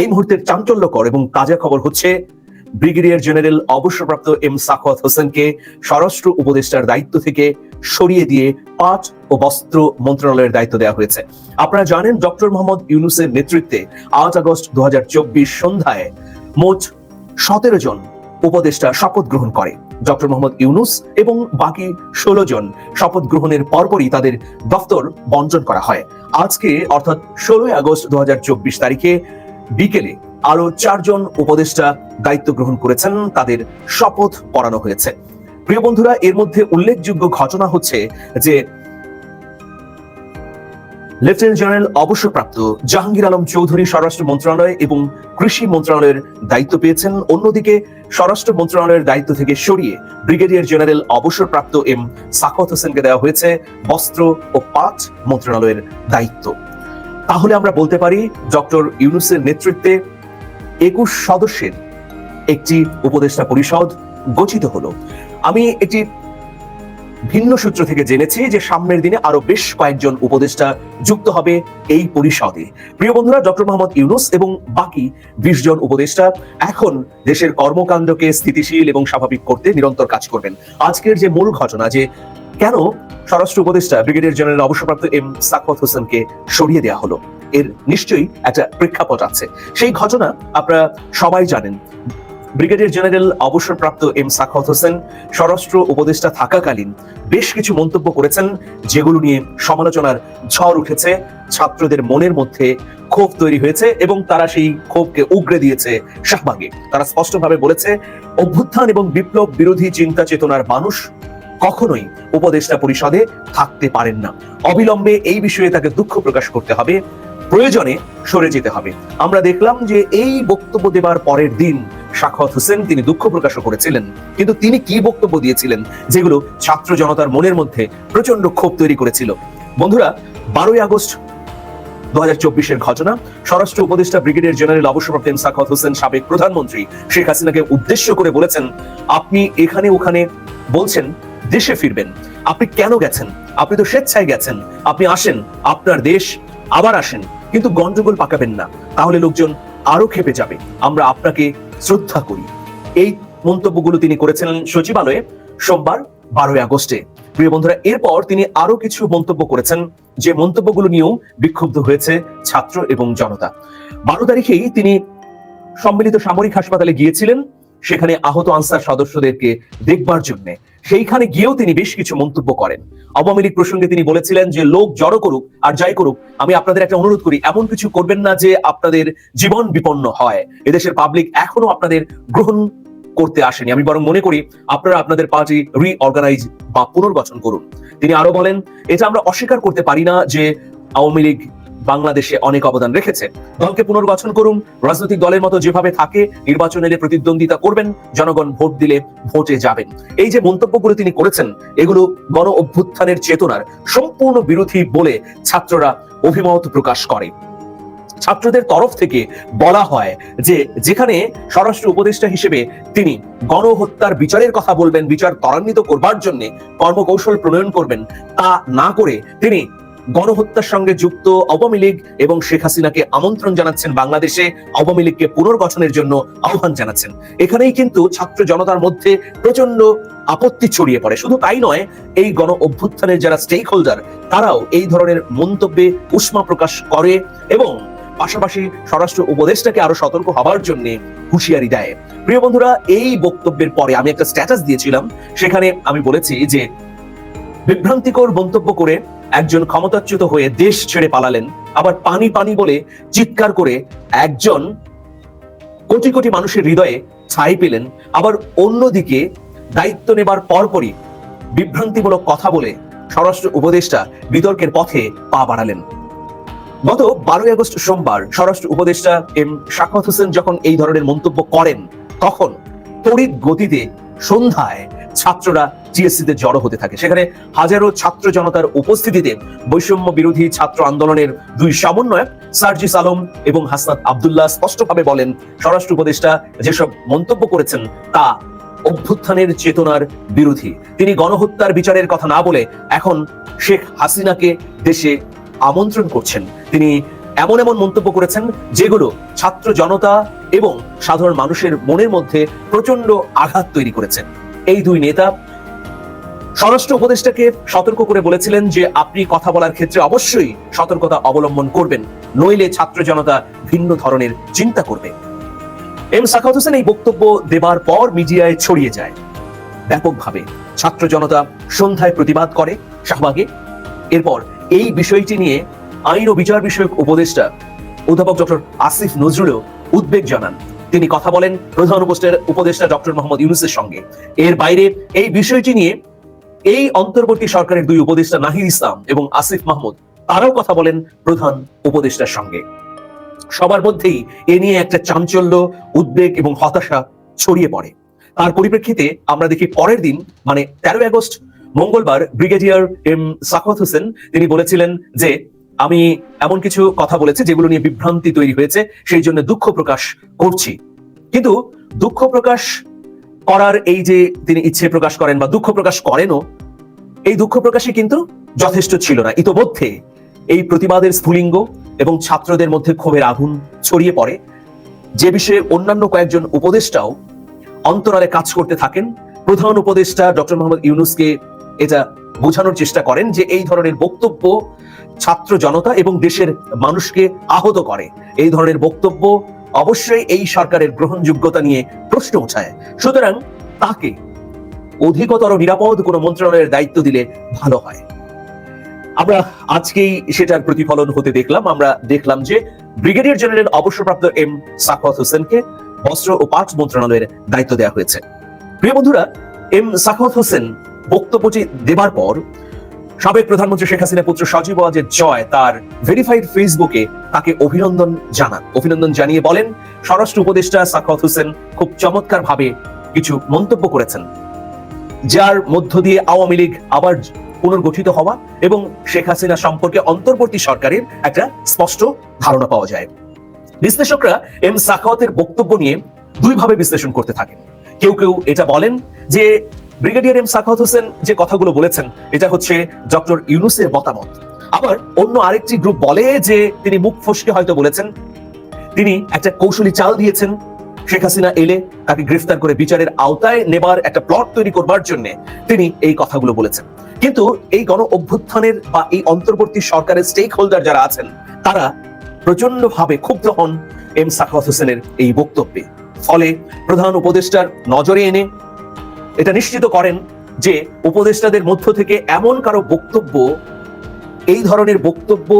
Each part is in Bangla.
এই মুহূর্তের চাঞ্চল্যকর এবং তাজা খবর হচ্ছে, ব্রিগেডিয়ার জেনারেল অবসরপ্রাপ্ত এম সাখাওয়াত হোসেনকে স্বরাষ্ট্র উপদেষ্টার দায়িত্ব থেকে সরিয়ে দিয়ে পাট ও বস্ত্র মন্ত্রণালয়ের দায়িত্ব দেওয়া হয়েছে। আপনারা জানেন, ডক্টর মোহাম্মদ ইউনুসের নেতৃত্বে আট আগস্ট দু সন্ধ্যায় মোট সতেরো জন উপদেষ্টা শপথ গ্রহণ করে। ডক্টর মোহাম্মদ ইউনুস এবং বাকি ষোলো জন শপথ গ্রহণের পরপরই তাদের দফতর বন্টন করা হয়। আজকে, অর্থাৎ ষোলোই আগস্ট দু হাজার চব্বিশ তারিখে বিকেলে আরও চারজন উপদেষ্টা দায়িত্ব গ্রহণ করেছেন, তাদের শপথ পড়ানো হয়েছে। প্রিয় বন্ধুরা, এর মধ্যে উল্লেখযোগ্য ঘটনা হচ্ছে যে লেফটেন্যান্ট জেনারেল অবসরপ্রাপ্ত জাহাঙ্গীর আলম চৌধুরী স্বরাষ্ট্র মন্ত্রণালয় এবং কৃষি মন্ত্রণালয়ের দায়িত্ব পেয়েছেন। অন্যদিকে, স্বরাষ্ট্র মন্ত্রণালয়ের দায়িত্ব থেকে সরিয়ে ব্রিগেডিয়ার জেনারেল অবসরপ্রাপ্ত এম সাকত হোসেনকে দেওয়া হয়েছে বস্ত্র ও পাট মন্ত্রণালয়ের দায়িত্ব। তাহলে আমরা বলতে পারি ডক্টর ইউনুসের নেতৃত্বে একুশ সদস্যের একটি উপদেষ্টা পরিষদ গঠিত হলো। আমি একটি ভিন্ন সূত্র থেকে জেনেছি যে সামনের দিনে আরও বেশ কয়েকজন উপদেষ্টা যুক্ত হবে এই পরিষদে। প্রিয় বন্ধুরা, ডক্টর মোহাম্মদ ইউনুস এবং বাকি বিশ জন উপদেষ্টা এখন দেশের কর্মকাণ্ডকে স্থিতিশীল এবং স্বাভাবিক করতে নিরন্তর কাজ করবেন। আজকের যে মূল ঘটনা, যে কেন স্বরাষ্ট্র উপদেষ্টা ব্রিগেডিয়ার জেনারেল অবসরপ্রাপ্ত এম সাকওয়াত হোসেনকে সরিয়ে দেওয়া হলো? এর নিশ্চয়ই একটা প্রেক্ষাপট আছে। সেই ঘটনা আপনারা সবাই জানেন। ব্রিগেডিয়ার জেনারেল অবসরপ্রাপ্ত এম সাখাওয়াত হোসেন স্বরাষ্ট্র উপদেষ্টা থাকাকালীন বেশ কিছু মন্তব্য করেছেন, যেগুলো নিয়ে সমালোচনার ঝড় উঠেছে, ছাত্রদের মনের মধ্যে ক্ষোভ তৈরি হয়েছে এবং তারা সেই ক্ষোভকে উগরে দিয়েছে শাহবাগে। তারা স্পষ্টভাবে বলেছে, অভ্যুত্থান এবং বিপ্লব বিরোধী চিন্তা চেতনার মানুষ কখনোই উপদেষ্টা পরিষদে থাকতে পারেন না। অবিলম্বে এই বিষয়ে তাকে দুঃখ প্রকাশ করতে হবে। প্রয়োজনে সরে যেতে হবে। আমরা দেখলাম যে এই বক্তব্য দেবার পরের দিন সাখাওয়াত হোসেন তিনি দুঃখ প্রকাশও করেছিলেন। কিন্তু তিনি কি বক্তব্য দিয়েছিলেন যেগুলো ছাত্র জনতার মনের মধ্যে প্রচণ্ড ক্ষোভ তৈরি করেছিল। বন্ধুরা, বারোই আগস্ট দু হাজার চব্বিশের ঘটনা, স্বরাষ্ট্র উপদেষ্টা ব্রিগেডিয়ার জেনারেল অবসরপ্রাপ্ত সাখাওয়াত হোসেন, সাবেক প্রধানমন্ত্রী শেখ হাসিনাকে উদ্দেশ্য করে বলেছেন, আপনি এখানে ওখানে বলছেন দেশে ফিরবেন। আপনি কেন গেছেন? আপনি তো স্বেচ্ছায় গেছেন। আপনি আসেন, আপনার দেশ আবার আসেন। কিন্তু গন্ডগোল পাকাবেন না। তাহলে লোকজন আরও খেপে যাবে। আমরা আপনাকে শ্রদ্ধা করি। এই মন্তব্যগুলো তিনি করেছিলেন সচিবালয়ে সোমবার, বারোই আগস্টে। প্রিয় বন্ধুরা, এরপর তিনি আরও কিছু মন্তব্য করেছেন। যে মন্তব্যগুলো নিয়েও বিক্ষুব্ধ হয়েছে ছাত্র এবং জনতা। বারো তারিখেই তিনি সম্মিলিত সামরিক হাসপাতালে গিয়েছিলেন। সেখানে আহত আনসার সদস্যদেরকে দেখবার জন্য। সেইখানে গিয়েও তিনি বেশ কিছু মন্তব্য করেন। আওয়ামী লীগ প্রসঙ্গে তিনি বলেছিলেন যে, লোক জড়ো করুক আর যাই করুক, আমি আপনাদের একটা অনুরোধ করি, এমন কিছু করবেন না যে আপনাদের জীবন বিপন্ন হয়। এদেশের পাবলিক এখনও আপনাদের গ্রহণ করতে আসেনি। আমি বরং মনে করি, আপনারা আপনাদের পার্টি রিঅর্গানাইজ বা পুনর্গঠন করুন। তিনি আরও বলেন, এটা আমরা অস্বীকার করতে পারি না যে আওয়ামী লীগ বাংলাদেশে অনেক অবদান রেখেছে। দলকে পুনর্গঠন করুন, রাজনৈতিক দলের মতো যেভাবে থাকে নির্বাচন এলে প্রতিদ্বন্দ্বিতা করবেন, জনগণ ভোট দিলে ভোটে যাবেন। এই যে মন্তব্যগুলো তিনি করেছেন, এগুলো গণ অভ্যুত্থানের চেতনার সম্পূর্ণ বিরোধী বলে ছাত্ররা অভিমত প্রকাশ করে। ছাত্রদের তরফ থেকে বলা হয় যে, যেখানে স্বরাষ্ট্র উপদেষ্টা হিসেবে তিনি গণহত্যার বিচারের কথা বলবেন, বিচার ত্বরান্বিত করবার জন্য কর্মকৌশল প্রণয়ন করবেন, তা না করে তিনি গণহত্যার সঙ্গে যুক্ত আওয়ামী লীগ এবং শেখ হাসিনাকে আমন্ত্রণ জানাচ্ছেন বাংলাদেশে, আওয়ামী লীগকে পুনর্গঠনের জন্য আহ্বান জানাচ্ছেন। এখানেই কিন্তু ছাত্র জনতার মধ্যে প্রচণ্ড আপত্তি ছড়িয়ে পড়ে। শুধু তাই নয়, এই গণ অভ্যুত্থানের যারা স্টেক হোল্ডার তারাও এই ধরনের মন্তব্যে উষ্মা প্রকাশ করে এবং পাশাপাশি স্বরাষ্ট্র উপদেষ্টাকে আরও সতর্ক হবার জন্য হুঁশিয়ারি দেয়। প্রিয় বন্ধুরা, এই বক্তব্যের পরে আমি একটা স্ট্যাটাস দিয়েছিলাম। সেখানে আমি বলেছি যে বিভ্রান্তিকর মন্তব্য করে একজন ক্ষমতাচ্যুত হয়ে দেশ ছেড়ে পালালেন, আবার পানি পানি বলে চিৎকার করে একজন কোটি কোটি মানুষের হৃদয়ে ছাই পেলেন, আবার অন্যদিকে দায়িত্ব নেবার পরপরই বিভ্রান্তিমূলক কথা বলে স্বরাষ্ট্র উপদেষ্টা বিতর্কের পথে পা বাড়ালেন। গত বারোই আগস্ট সোমবার স্বরাষ্ট্র উপদেষ্টা এম শাখাত হোসেন যখন এই ধরনের মন্তব্য করেন, তখন তড়িৎ গতিতে সন্ধ্যায় ছাত্ররা টিএসসি তে জড়ো হতে থাকে। সেখানে হাজারো ছাত্র জনতার উপস্থিতিতে বৈষম্য বিরোধী ছাত্র আন্দোলনের দুই সমন্বয়ক সার্জিস আলম এবং হাসনাত আবদুল্লাহ স্পষ্টভাবে বলেন, স্বরাষ্ট্র উপদেষ্টা যেসব মন্তব্য করেছেন তা অভ্যুত্থানের চেতনার বিরোধী। তিনি গণহত্যার বিচারের কথা না বলে এখন শেখ হাসিনাকে দেশে আমন্ত্রণ করছেন। তিনি এমন এমন মন্তব্য করেছেন যেগুলো ছাত্র জনতা এবং সাধারণ মানুষের মনের মধ্যে প্রচণ্ড আঘাত তৈরি করেছে। এই দুই নেতা স্বরাষ্ট্র উপদেষ্টাকে সতর্ক করে বলেছিলেন যে আপনি কথা বলার ক্ষেত্রে অবশ্যই সতর্কতা অবলম্বন করবেন, নইলে ছাত্র জনতা ভিন্ন ধরনের চিন্তা করবে। এম সাখাওয়াত হোসেন এই বক্তব্য দেবার পর মিডিয়ায় ছড়িয়ে যায়। ব্যাপকভাবে ছাত্র জনতা সন্ধ্যায় প্রতিবাদ করে শাহবাগে। এরপর এই বিষয়টি নিয়ে আইন ও বিচার বিষয়ক উপদেষ্টা অধ্যাপক ডক্টর আসিফ নজরুলও উদ্বেগ জানান। তিনি কথা বলেন প্রধান উপদেষ্টা ডক্টর মোহাম্মদ ইউনুসের সঙ্গে। এর বাইরে এই বিষয়টি নিয়ে এই অন্তর্বর্তী সরকারের দুই উপদেষ্টা নাহিদ ইসলাম এবং আসিফ মাহমুদ, তারাও কথা বলেন প্রধান উপদেষ্টার সঙ্গে। সবার মধ্যেই এ নিয়ে একটা চাঞ্চল্য, উদ্বেগ এবং হতাশা ছড়িয়ে পড়ে। তার পরিপ্রেক্ষিতে আমরা দেখি পরের দিন মানে তেরোই আগস্ট, মঙ্গলবার ব্রিগেডিয়ার এম সাকত হোসেন, তিনি বলেছিলেন যে আমি এমন কিছু কথা বলেছি যেগুলো নিয়ে বিভ্রান্তি তৈরি হয়েছে, সেই জন্য দুঃখ প্রকাশ করছি। কিন্তু দুঃখ প্রকাশ করার এই যে তিনি ইচ্ছে প্রকাশ করেন বা দুঃখ প্রকাশ করেনও, এই দুঃখ প্রকাশই কিন্তু যথেষ্ট ছিল না। ইতোমধ্যে এই প্রতিবাদের স্ফুলিঙ্গ এবং ছাত্রদের মধ্যে ক্ষোভের আগুন ছড়িয়ে পড়ে। যে বিষয়ে অন্যান্য কয়েকজন উপদেষ্টাও অন্তরালে কাজ করতে থাকেন, প্রধান উপদেষ্টা ডক্টর মোহাম্মদ ইউনুসকে এটা বোঝানোর চেষ্টা করেন যে এই ধরনের বক্তব্য ছাত্র জনতা এবং দেশের মানুষকে আহত করে। এই ধরনের বক্তব্য অবশ্যই এই সরকারের গ্রহণযোগ্যতা নিয়ে প্রশ্ন উঠায় সুতরাং তাকে অধিকতর নিরাপদ কোনো মন্ত্রণালয়ের দায়িত্ব দিলে ভালো হয়। আমরা আজকেই সেটার প্রতিফলন হতে দেখলাম। আমরা দেখলাম যে ব্রিগেডিয়ার জেনারেল অবসরপ্রাপ্ত এম সাখাওয়াত হোসেনকে বস্ত্র ও পাট মন্ত্রণালয়ের দায়িত্ব দেওয়া হয়েছে। প্রিয় বন্ধুরা, এম সাখাওয়াত হোসেন বক্তব্যটি দেবার পর সাবেক প্রধানমন্ত্রী শেখ হাসিনা পুত্র সজীব ওয়াজেদ জয় তার ভেরিফাইড ফেসবুকে তাকে অভিনন্দন জানান। অভিনন্দন জানিয়ে বলেন, স্বরাষ্ট্র উপদেষ্টা সাখাওয়াত হোসেন খুব চমৎকার ভাবে কিছু মন্তব্য করেছেন, যার মধ্য দিয়ে আওয়ামী লীগ আবার পুনর্গঠিত হওয়া এবং শেখ হাসিনা সম্পর্কে অন্তর্বর্তী সরকারের একটা স্পষ্ট ধারণা পাওয়া যায়। বিশ্লেষকরা এম সাখাওয়াতের বক্তব্য নিয়ে দুইভাবে বিশ্লেষণ করতে থাকেন। কেউ কেউ এটা বলেন যে ব্রিগেডিয়ার এম সাখাওয়াত হোসেন যে কথাগুলো বলেছেন, এটা হচ্ছে ডক্টর ইউনুসের মতামত। আবার অন্য আরেকটি গ্রুপ বলে যে তিনি মুখ ফসকে হয়তো বলেছেন, তিনি একটা কৌশলী চাল দিয়েছেন। শেখ হাসিনা এলে তাকে গ্রেফতার করে বিচারের আওতায় নেবার একটা প্লট তৈরি করবার জন্য তিনি এই কথাগুলো বলেছেন। কিন্তু এই গণ অভ্যুত্থানের বা এই অন্তর্বর্তী সরকারের স্টেক হোল্ডার যারা আছেন, তারা প্রচণ্ড ভাবে ক্ষুব্ধ হন এম সাখাওয়াত হোসেনের এই বক্তব্যে। ফলে প্রধান উপদেষ্টার নজরে এনে এটা নিশ্চিত করেন যে উপদেষ্টাদের মধ্য থেকে এমন কারও বক্তব্য, এই ধরনের বক্তব্য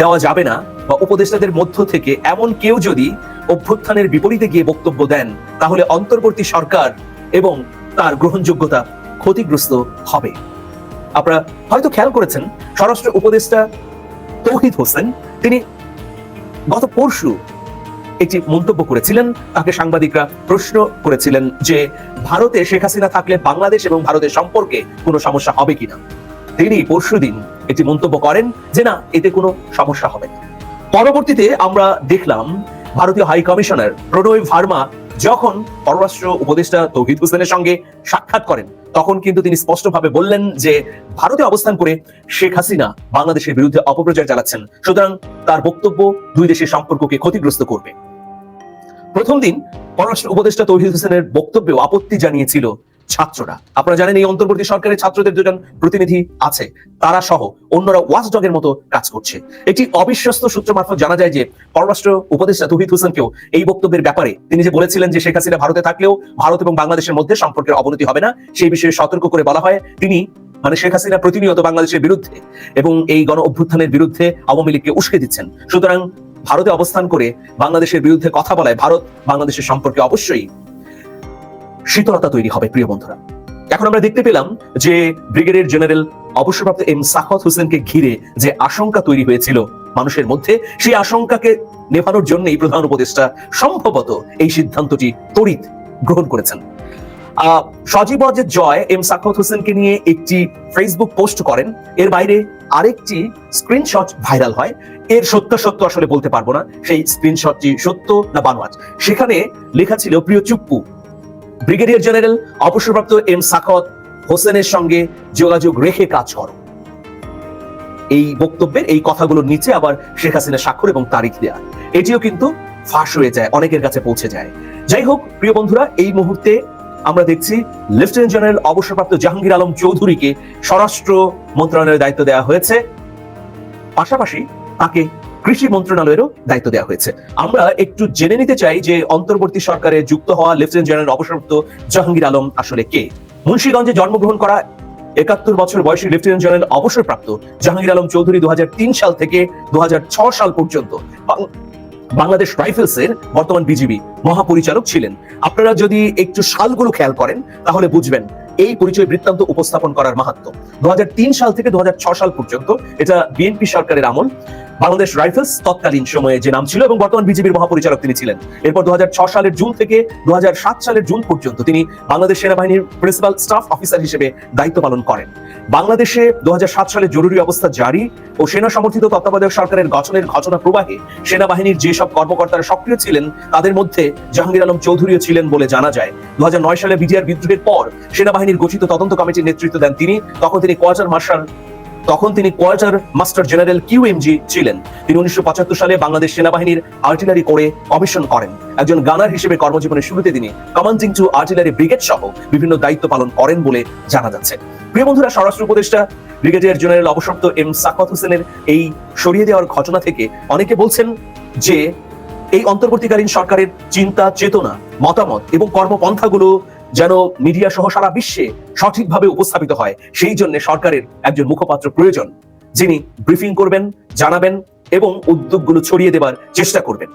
দেওয়া যাবে না বা উপদেষ্টাদের মধ্য থেকে এমন কেউ যদি অভ্যুত্থানের বিপরীতে গিয়ে বক্তব্য দেন, তাহলে অন্তর্বর্তী সরকার এবং তার গ্রহণযোগ্যতা ক্ষতিগ্রস্ত হবে। আপনারা হয়তো খেয়াল করেছেন, স্বরাষ্ট্র উপদেষ্টা তৌহিদ হোসেন, তিনি গত পরশু একটি মন্তব্য করেছিলেন। তাকে সাংবাদিকরা প্রশ্ন করেছিলেন যে, ভারতে শেখ হাসিনা থাকলে বাংলাদেশ এবং ভারতের সম্পর্কে কোনো সমস্যা হবে কিনা তিনি পরশুদিন একটি মন্তব্য করেন যে, না, এতে কোনো সমস্যা হবে না। পরবর্তীতে আমরা দেখলাম, ভারতীয় হাই কমিশনার প্রণয় ভার্মা যখন পররাষ্ট্র উপদেষ্টা তৌহিদ হোসেনের সঙ্গে সাক্ষাৎ করেন, তখন কিন্তু তিনি স্পষ্টভাবে বললেন যে ভারতে অবস্থান করে শেখ হাসিনা বাংলাদেশের বিরুদ্ধে অপপ্রচার চালাচ্ছেন। সুতরাং তার বক্তব্য দুই দেশের সম্পর্ককে ক্ষতিগ্রস্ত করবে। প্রথম দিন পররাষ্ট্র উপদেষ্টা তৌহিদ হোসেনের বক্তব্যে আপত্তি জানিয়েছিল ছাত্ররা। আপনারা জানেন এই অন্তর্বর্তী সরকারের ছাত্রদের দুজন প্রতিনিধি আছে। তারা সহ অন্যরা ওয়াচডগের মতো কাজ করছে। একটি অবিশ্বস্ত সূত্র মারফত জানা যায় যে পররাষ্ট্র উপদেষ্টা তৌহিদ হোসেনকেও এই বক্তব্যের ব্যাপারে তিনি যে বলেছিলেন যে শেখ হাসিনা ভারতে থাকলেও ভারত এবং বাংলাদেশের মধ্যে সম্পর্কের অবনতি হবে না, সেই বিষয়ে সতর্ক করে বলা হয় তিনি মানে শেখ হাসিনা প্রতিনিয়ত বাংলাদেশের বিরুদ্ধে এবং এই গণ অভ্যুত্থানের বিরুদ্ধে আওয়ামী লীগকে উস্কে দিচ্ছেন। সুতরাং ভারতে অবস্থান করে বাংলাদেশের বিরুদ্ধে কথা বলায় ভারত বাংলাদেশের সম্পর্কে অবশ্যই শীতলতা তৈরি হবে, প্রিয় বন্ধুরা। এখন আমরা দেখতে পেলাম যে ব্রিগেডিয়ার জেনারেল অবসরপ্রাপ্ত এম সাখত হোসেনকে ঘিরে যে আশঙ্কা তৈরি হয়েছিল মানুষের মধ্যে, সেই আশঙ্কাকে নেভানোর জন্যই প্রধান উপদেষ্টা সম্ভবত এই সিদ্ধান্তটি তড়িৎ গ্রহণ করেছেন। সজীব অজের জয় এম সাখত হোসেনকে নিয়ে একটি ফেসবুক পোস্ট করেন। এর বাইরে আরেকটি স্ক্রিনশট ভাইরাল হয়। এর সত্য সত্য আসলে বলতে পারব না। সেই স্ক্রিনশটটি সত্য না বানোয়াট সেখানে লেখা ছিল, প্রিয় চুপ্পু ব্রিগেডিয়ার জেনারেল, অবসরপ্রাপ্ত এম সাখত হোসেনের সঙ্গে যোগাযোগ রেখে কাজ করো। এই বক্তব্যের, এই কথাগুলোর নিচে আবার শেখ হাসিনা স্বাক্ষর এবং তারিখ দেয়া। এটিও কিন্তু ফাঁস হয়ে যায়, অনেকের কাছে পৌঁছে যায়। যাই হোক, প্রিয় বন্ধুরা, এই মুহূর্তে আমরা দেখছি লেফটেন্যান্ট জেনারেল, অবসরপ্রাপ্ত জাহাঙ্গীর আলম চৌধুরীকে স্বরাষ্ট্র মন্ত্রণালয়ের দায়িত্ব দেওয়া হয়েছে। পাশাপাশি তাকে কৃষি মন্ত্রণালয়েরও দায়িত্ব দেওয়া হয়েছে। আমরা একটু জেনে নিতে চাই যে অন্তর্বর্তী সরকারে যুক্ত হওয়া লেফটেন্যান্ট জেনারেল অবসরপ্রাপ্ত জাহাঙ্গীর আলম আসলে কে? মুন্সিগঞ্জে জন্মগ্রহণ করা একাত্তর বছর বয়সী লেফটেন্যান্ট জেনারেল অবসরপ্রাপ্ত জাহাঙ্গীর আলম চৌধুরী দু সাল থেকে দু সাল পর্যন্ত বাংলাদেশ রাইফেলসের বর্তমান বিজিবি মহাপরিচালক ছিলেন। আপনারা যদি একটু সালগুলো খেয়াল করেন, তাহলে বুঝবেন এই পরিচয় বৃত্তান্ত উপস্থাপন করার মাহাত্ম দু সাল থেকে দু সাল পর্যন্ত এটা বিএনপি সরকারের আমল। বাংলাদেশ রাইফেলস তৎকালীন সময়ে যে নাম ছিল এবং বর্তমান বিজেপির মহাপরিচালক তিনি ছিলেন। এরপর দু সালের জুন থেকে দু সালের জুন পর্যন্ত তিনি বাংলাদেশ সেনাবাহিনীর প্রিন্সিপাল স্টাফ অফিসার হিসেবে দায়িত্ব পালন করেন। বাংলাদেশে দু সালে জরুরি অবস্থা জারি ও সেনা সমর্থিত তত্ত্বাবধায়ক সরকারের গঠনের ঘটনা প্রবাহে সেনাবাহিনীর যেসব কর্মকর্তারা সক্রিয় ছিলেন, তাদের মধ্যে জাহাঙ্গীর আলম চৌধুরীও ছিলেন বলে জানা যায়। দু হাজার নয় সালে বিডিআর বিদ্রোহের পর সেনাবাহিনীর গঠিত তদন্ত কমিটির নেতৃত্ব দেন তিনি। তখন তিনি কোয়ার্টার মার্শাল তখন তিনি কোয়ার্টার মাস্টার জেনারেল কিউএমজি ছিলেন। তিনি উনিশশো সালে বাংলাদেশ সেনাবাহিনীর আর্টিলারি করে কমিশন করেন। একজন গানার হিসেবে কর্মজীবনের শুরুতে তিনি কমান্ডিং টু আর্টিলারি ব্রিগেড সহ বিভিন্ন দায়িত্ব পালন করেন বলে জানা যাচ্ছে। প্রিয় বন্ধুরা, স্বরাষ্ট্র উপদেষ্টা ব্রিগেডিয়ার জেনারেল অবসরপ্রাপ্ত এম সাকত হোসেনের এই সরিয়ে দেওয়ার ঘটনা থেকে অনেকে বলছেন যে, এই অন্তর্বর্তীকালীন সরকারের চিন্তা চেতনা মতামত এবং কর্মপন্থাগুলো যেন মিডিয়া সহ সারা বিশ্বে সঠিকভাবে উপস্থাপিত হয়। সেই জন্য সরকারের একজন মুখপাত্র প্রয়োজন, যিনি ব্রিফিং করবেন, জানাবেন এবং উদ্যোগগুলো ছড়িয়ে দেবার চেষ্টা করবেন।